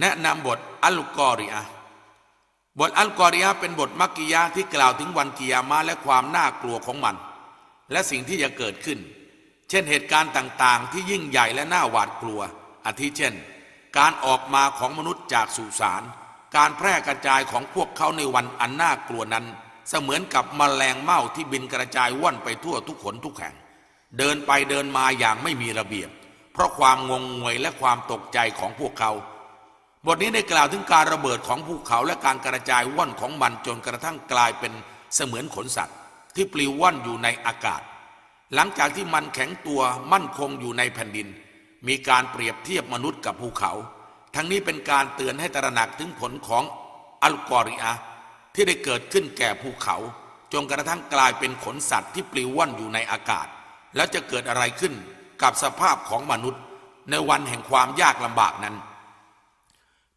แนะนำบทอัลกอริอะห์บทอัลกอริอะห์เป็นบทมักกิยะที่กล่าวถึงวันกิยามะห์และความน่ากลัวของมัน และสิ่งที่จะเกิดขึ้น เช่นเหตุการณ์ต่างๆ ที่ยิ่งใหญ่และน่าหวาดกลัว อาทิเช่น การออกมาของมนุษย์จากสุสานการแพร่กระจายของพวกเขาในวันอันน่ากลัวนั้น เสมือนกับมแมลงเม่าที่บินกระจายว่อนไปทั่วทุกขนทุกแห่ง เดินไปเดินมาอย่างไม่มีระเบียบ เพราะความงงงวยและความตกใจของพวกเขา บทนี้ได้กล่าวถึงการระเบิดของภูเขาและการกระจายว่อนของมันจนกระทั่งกลายเป็นเสมือนขนสัตว์ ที่ปลิวว่อนอยู่ในอากาศ หลังจากที่มันแข็งตัวมั่นคงอยู่ในแผ่นดิน มีการเปรียบเทียบมนุษย์กับภูเขา ทั้งนี้เป็นการเตือนให้ตระหนักถึงผลของอัลกอริอะห์ที่ได้เกิดขึ้นแก่ภูเขา จนกระทั่งกลายเป็นขนสัตว์ที่ปลิวว่อนอยู่ในอากาศ แล้วจะเกิดอะไรขึ้นกับสภาพของมนุษย์ ในวันแห่งความยากลำบากนั้น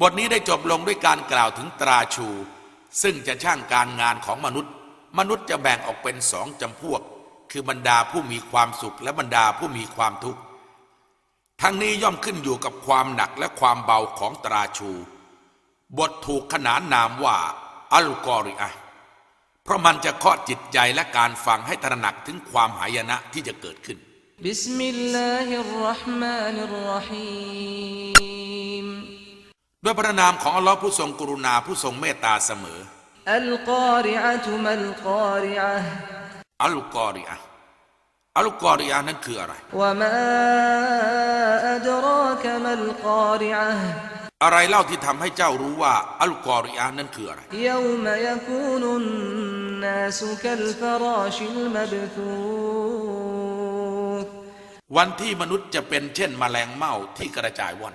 บทนี้ได้จบลงด้วยการกล่าวถึงตราชู ซึ่งจะช่างการงานของมนุษย์ มนุษย์จะแบ่งออกเป็นสองจำพวก คือบรรดาผู้มีความสุขและบรรดาผู้มีความทุกข์ทั้งนี้ย่อมขึ้นอยู่กับความหนักและความเบาของตราชู บทถูกขนานนามว่าอัลกอริอะเพราะมันจะเคาะจิตใจและการฟังให้ตระหนักถึงความหายนะที่จะเกิดขึ้นบิสมิลลาฮิรราะห์มานิรรฮีม ด้วยพระนามของอัลลอฮ์ผู้ทรงกรุณาผู้ทรงเมตตาเสมอ อัลกอริอะตุมัลกอริอะอัลกอริอะอัลกอริอะนั้นคืออะไรวะมาอัดรากะมัลกอริอะอะไรเล่าที่ทำให้เจ้ารู้ว่าอัลกอริอะนั้นคืออะไรยาวมยกูนุนนาสุกัลฟราชิลมบทูวันที่มนุษย์จะเป็นเช่นแมลงเม่าที่กระจายว่อน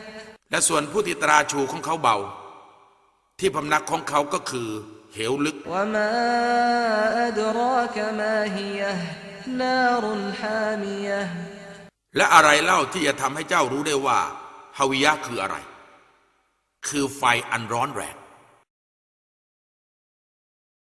และส่วนผู้ที่ตราชูของเขาเบา ที่พำนักของเขาก็คือ เหวลึก และอะไรเล่าที่จะทำให้เจ้ารู้ได้ว่าฮาวิยะคืออะไร คือไฟอันร้อนแรง